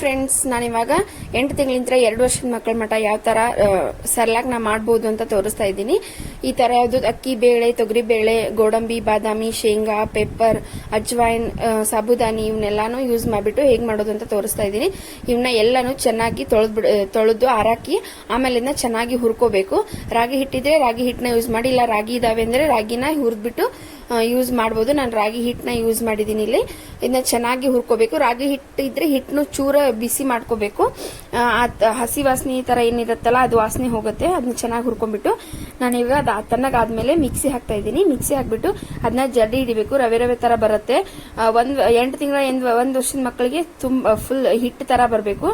Friends ನಾನಿವಾಗ ಎಂಟು ತಿಂಗಳಿಂದ ಎರಡು ವರ್ಷದ ಮಕ್ಕಳ ಮಟ್ಟ ಯಾವ ತರ ಸರಳಾಗ್ ನಾ ಮಾಡ್ಬೋದು ಅಂತ ತೋರಿಸ್ತಾ ಇದ್ದೀನಿ. ಈ ತರ ಯಾವ್ದು ಅಕ್ಕಿ ಬೇಳೆ, ತೊಗರಿ ಬೇಳೆ, ಗೋಡಂಬಿ, ಬಾದಾಮಿ, ಶೇಂಗಾ, ಪೆಪ್ಪರ್ ಅಜ್ವೈನ್ ಸಾಬುದಾನಿ, ಇವನ್ನೆಲ್ಲಾನು ಯೂಸ್ ಮಾಡಿಬಿಟ್ಟು ಹೇಗೆ ಮಾಡೋದು ಅಂತ ತೋರಿಸ್ತಾ ಇದ್ದೀನಿ. ಇವನ್ನ ಎಲ್ಲಾನು ಚೆನ್ನಾಗಿ ತೊಳೆದು ಆರಾಕಿ ಆಮೇಲೆ ಇದನ್ನ ಚೆನ್ನಾಗಿ ಹುರ್ಕೋಬೇಕು. ರಾಗಿ ಹಿಟ್ಟಿದ್ರೆ ರಾಗಿ ಹಿಟ್ಟನ್ನ ಯೂಸ್ ಮಾಡಿ, ಇಲ್ಲ ರಾಗಿ ಇದಾವೆ ಅಂದ್ರೆ ರಾಗಿನ ಹುರಿದ್ಬಿಟ್ಟು ಯೂಸ್ ಮಾಡ್ಬೋದು. ನಾನು ರಾಗಿ ಹಿಟ್ಟನ್ನ ಯೂಸ್ ಮಾಡಿದ್ದೀನಿ ಇಲ್ಲಿ. ಇದನ್ನ ಚೆನ್ನಾಗಿ ಹುರ್ಕೋಬೇಕು. ರಾಗಿ ಹಿಟ್ಟು ಇದ್ರೆ ಹಿಟ್ಟನ್ನು ಚೂರ ಬಿಸಿ ಮಾಡ್ಕೋಬೇಕು. ಹಸಿ ವಾಸನೆ ಈ ತರ ಏನಿರುತ್ತಲ್ಲ, ಅದು ವಾಸನೆ ಹೋಗುತ್ತೆ. ಅದನ್ನ ಚೆನ್ನಾಗಿ ಹುರ್ಕೊಂಡ್ಬಿಟ್ಟು ನಾನು ಇವಾಗ ಅದು ತಣ್ಣಗಾದ್ಮೇಲೆ ಮಿಕ್ಸಿ ಹಾಕ್ತಾ ಇದ್ದೀನಿ. ಮಿಕ್ಸಿ ಹಾಕ್ಬಿಟ್ಟು ಅದನ್ನ ಜಡ್ಡಿ ಹಿಡಿಬೇಕು. ರವೆ ರವೆ ತರ ಬರುತ್ತೆ. ಒಂದು ಒಂದ್, ಎಂಟು ತಿಂಗಳ ಒಂದು ವರ್ಷದ ಮಕ್ಕಳಿಗೆ ತುಂಬ ಫುಲ್ ಹಿಟ್ಟು ತರ ಬರಬೇಕು.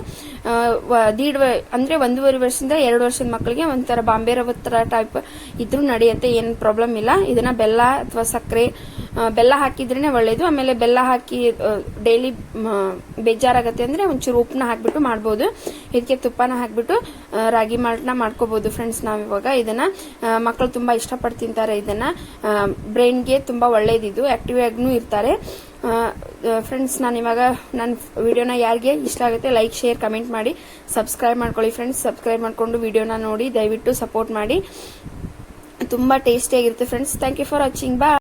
ದೀಡ್ ಅಂದ್ರೆ ಒಂದೂವರೆ ವರ್ಷದಿಂದ ಎರಡು ವರ್ಷದ ಮಕ್ಕಳಿಗೆ ಒಂಥರ ಬಾಂಬೆ ರವೆ ತರ ಟೈಪ್ ಇದ್ರೂ ನಡೆಯುತ್ತೆ. ಏನು ಪ್ರಾಬ್ಲಮ್ ಇಲ್ಲ. ಇದನ್ನ ಬೆಲ್ಲ ಅಥವಾ ಬೆಲ್ಲ ಹಾಕಿದ್ರೇನೆ ಒಳ್ಳೇದು. ಆಮೇಲೆ ಬೆಲ್ಲ ಹಾಕಿ ಡೈಲಿ ಬೇಜಾರಾಗತ್ತೆ ಅಂದ್ರೆ ಒಂಚೂರು ಉಪ್ಪನ್ನ ಹಾಕ್ಬಿಟ್ಟು ಮಾಡ್ಬೋದು. ಇದಕ್ಕೆ ತುಪ್ಪನ ಹಾಕ್ಬಿಟ್ಟು ರಾಗಿ ಮಾಲ್ಟ್ನ ಮಾಡ್ಕೋಬಹುದು ಫ್ರೆಂಡ್ಸ್ ನಾವಿವಾಗ ಇದನ್ನ. ಮಕ್ಕಳು ತುಂಬಾ ಇಷ್ಟಪಟ್ಟು ತಿಂತಾರೆ ಇದನ್ನ. ಬ್ರೈನ್ಗೆ ತುಂಬಾ ಒಳ್ಳೇದಿದ್ದು ಆಕ್ಟಿವ್ ಆಗಿನೂ ಇರ್ತಾರೆ. ಫ್ರೆಂಡ್ಸ್ ನಾನು ಇವಾಗ ನನ್ನ ವಿಡಿಯೋನ ಯಾರಿಗೆ ಇಷ್ಟ ಆಗುತ್ತೆ ಲೈಕ್ ಶೇರ್ ಕಮೆಂಟ್ ಮಾಡಿ. ಸಬ್ಸ್ಕ್ರೈಬ್ ಮಾಡ್ಕೊಳ್ಳಿ ಫ್ರೆಂಡ್ಸ್ ಸಬ್ಸ್ಕ್ರೈಬ್ ಮಾಡ್ಕೊಂಡು ವಿಡಿಯೋನ ನೋಡಿ ದಯವಿಟ್ಟು ಸಪೋರ್ಟ್ ಮಾಡಿ. ತುಂಬಾ ಟೇಸ್ಟಿಯಾಗಿರುತ್ತೆ friends thank you for watching ಬಾ